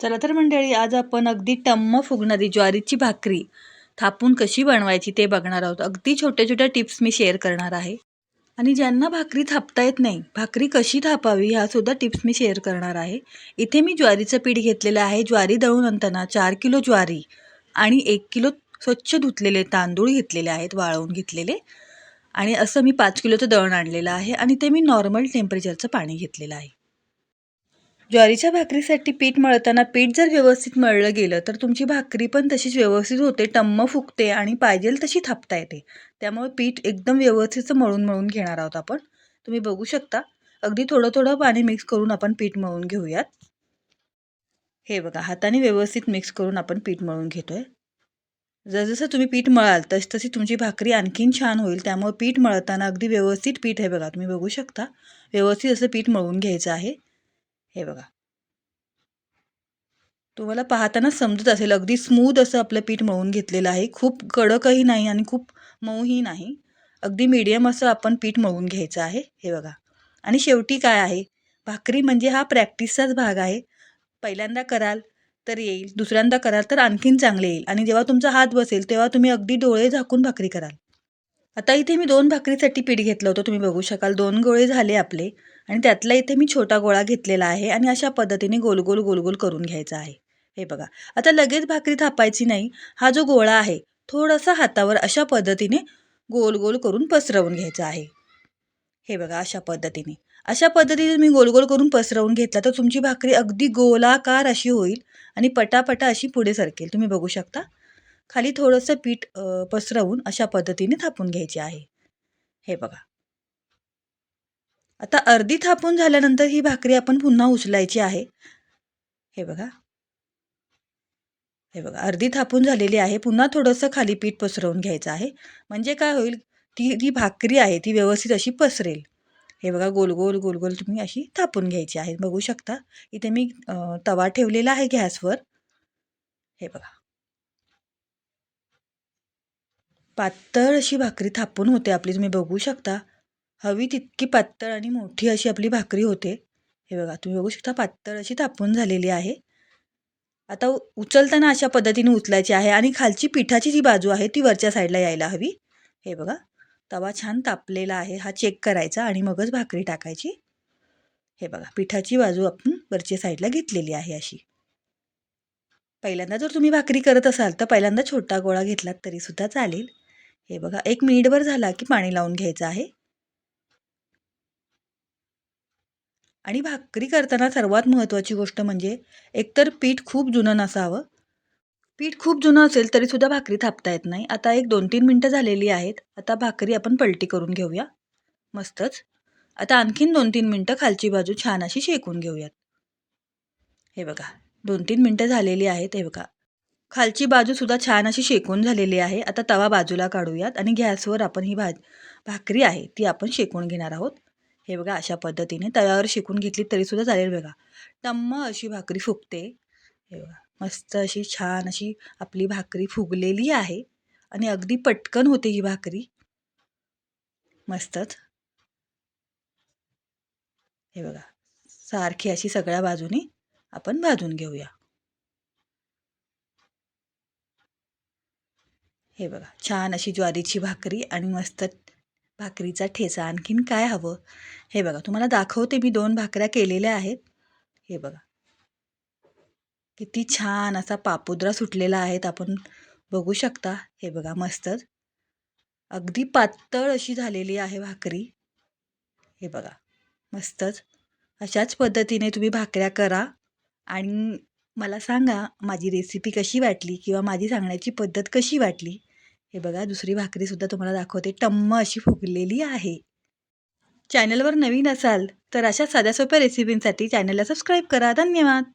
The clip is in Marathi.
चला तर मंडळी आज आपण अगदी टम्म फुगणारी ज्वारीची भाकरी थापून कशी बनवायची ते बघणार आहोत. अगदी छोट्या छोट्या टिप्स मी शेअर करणार आहे. आणि ज्यांना भाकरी थापता येत नाही भाकरी कशी थापावी ह्यासुद्धा टिप्स मी शेअर करणार आहे. इथे मी ज्वारीचं पीठ घेतलेलं आहे. ज्वारी दळून आणताना चार किलो ज्वारी आणि एक किलो स्वच्छ धुतलेले तांदूळ घेतलेले आहेत वाळवून घेतलेले. आणि असं मी पाच किलोचं दळण आणलेलं आहे आणि ते मी नॉर्मल टेम्परेचरचं पाणी घेतलेलं आहे. ज्वारीच्या भाकरीसाठी पीठ मळताना पीठ जर व्यवस्थित मळलं गेलं तर तुमची भाकरी पण तशीच व्यवस्थित होते टम्म फुगते आणि पाहिजे तशी थापता येते. त्यामुळे पीठ एकदम व्यवस्थित मळून मळून घेणार आहोत आपण. तुम्ही बघू शकता. अगदी थोडं थोडं पाणी मिक्स करून आपण पीठ मळून घेऊयात. हे बघा हाताने व्यवस्थित मिक्स करून आपण पीठ मळून घेतोय. जसजसं तुम्ही पीठ मळाल तस तशी तुमची भाकरी आणखीन छान होईल. त्यामुळे पीठ मळताना अगदी व्यवस्थित पीठ आहे बघा तुम्ही बघू शकता. व्यवस्थित असं पीठ मळून घ्यायचं आहे. हे बघा. तुम्हाला पाहताना समजत असेल अगदी स्मूद असं आपलं पीठ मळून घेतलेलं आहे. खूप कडकही नाही आणि खूप मऊही नाही. अगदी मीडियम असं आपण पीठ मळून घ्यायचं आहे. हे बघा. आणि शेवटी काय आहे? भाकरी म्हणजे हा प्रॅक्टिसचाच भाग आहे. पहिल्यांदा कराल तर येईल. दुसऱ्यांदा कराल तर आणखीन चांगले येईल. आणि जेव्हा तुमचा हात बसेल तेव्हा तुम्ही अगदी डोळे झाकून भाकरी कराल. आता इथे मी दोन भाकरीसाठी पीठ घेतलं होतं तुम्ही बघू शकाल. दोन गोळे झाले आपले आणि त्यातला इथे मी छोटा गोळा घेतलेला आहे आणि अशा पद्धतीने गोल गोल गोल गोल करून घ्यायचा आहे. हे बघा. आता लगेच भाकरी थापायची नाही हा जो गोळा आहे थोडासा हातावर अशा पद्धतीने गोल गोल करून पसरवून घ्यायचा आहे. हे बघा अशा पद्धतीने. अशा पद्धतीने मी गोल गोल करून पसरवून घेतला तर तुमची भाकरी अगदी गोलाकार अशी होईल आणि पटापटा अशी पुढे सरकेल. तुम्ही बघू शकता. खाली थोडंसं पीठ पसरवून अशा पद्धतीने थापून घ्यायचे आहे. हे बघा. आता अर्धी थापून झाल्यानंतर ही भाकरी आपण पुन्हा उचलायची आहे. हे बघा. हे बघा अर्धी थापून झालेली आहे. पुन्हा थोडंसं खाली पीठ पसरवून घ्यायचं आहे. म्हणजे काय होईल ती जी भाकरी आहे ती व्यवस्थित अशी पसरेल. हे बघा गोल गोल गोल गोल तुम्ही अशी थापून घ्यायची आहे. बघू शकता. इथे मी तवा ठेवलेला आहे गॅसवर. हे बघा. पातळ अशी भाकरी थापून होते आपली तुम्ही बघू शकता. हवी तितकी पातळ आणि मोठी अशी आपली भाकरी होते. हे बघा तुम्ही बघू शकता पातळ अशी थापून झालेली आहे. आता उचलताना अशा पद्धतीने उचलायची आहे आणि खालची पिठाची जी बाजू आहे ती वरच्या साईडला यायला हवी. हे बघा तवा छान तापलेला आहे हा चेक करायचा आणि मगच भाकरी टाकायची. हे बघा पिठाची बाजू आपण वरच्या साईडला घेतलेली आहे अशी. पहिल्यांदा जर तुम्ही भाकरी करत असाल तर पहिल्यांदा छोटा गोळा घेतलात तरीसुद्धा चालेल. हे बघा एक मिनिटभर झाला की पाणी लावून घ्यायचं आहे. आणि भाकरी करताना सर्वात महत्त्वाची गोष्ट म्हणजे एकतर पीठ खूप जुनं नसावं. पीठ खूप जुनं असेल तरीसुद्धा भाकरी थापता येत नाही. आता एक दोन तीन मिनटं झालेली आहेत. आता भाकरी आपण पलटी करून घेऊया. मस्तच. आता आणखीन दोन तीन मिनटं खालची बाजू छान अशी शेकून घेऊयात. हे बघा दोन तीन मिनटं झालेली आहेत. हे बघा खालची बाजूसुद्धा छान अशी शेकून झालेली आहे. आता तवा बाजूला काढूयात आणि गॅसवर आपण ही भाज भाकरी आहे ती आपण शेकून घेणार आहोत. हे बघा अशा पद्धतीने तव्यावर शेकून घेतली तरीसुद्धा चालेल बघा. टम्म अशी भाकरी फुगते. हे बघा मस्त अशी छान अशी आपली भाकरी फुगलेली आहे आणि अगदी पटकन होते ही भाकरी. मस्तच. हे बघा सारखी अशी सगळ्या बाजूनी आपण भाजून घेऊया. हे बघा छान अशी ज्वारीची भाकरी आणि मस्त भाकरीचा ठेचा. आणखीन काय हवं? हे बघा तुम्हाला दाखवते मी दोन भाकऱ्या केलेल्या आहेत. हे बघा. किती छान असा पापुद्रा सुटलेला आहेत आपण बघू शकता. हे बघा मस्तच अगदी पातळ अशी झालेली आहे भाकरी. हे बघा मस्तच अशाच पद्धतीने तुम्ही भाकऱ्या करा. आणि मला सांगा माझी रेसिपी कशी वाटली किंवा माझी सांगण्याची पद्धत कशी वाटली? हे बघा दुसरी भाकरीसुद्धा तुम्हाला दाखवते. टम्म अशी फुगलेली आहे. चॅनलवर नवीन असाल तर अशा साध्या सोप्या रेसिपींसाठी चॅनलला सबस्क्राईब करा. धन्यवाद!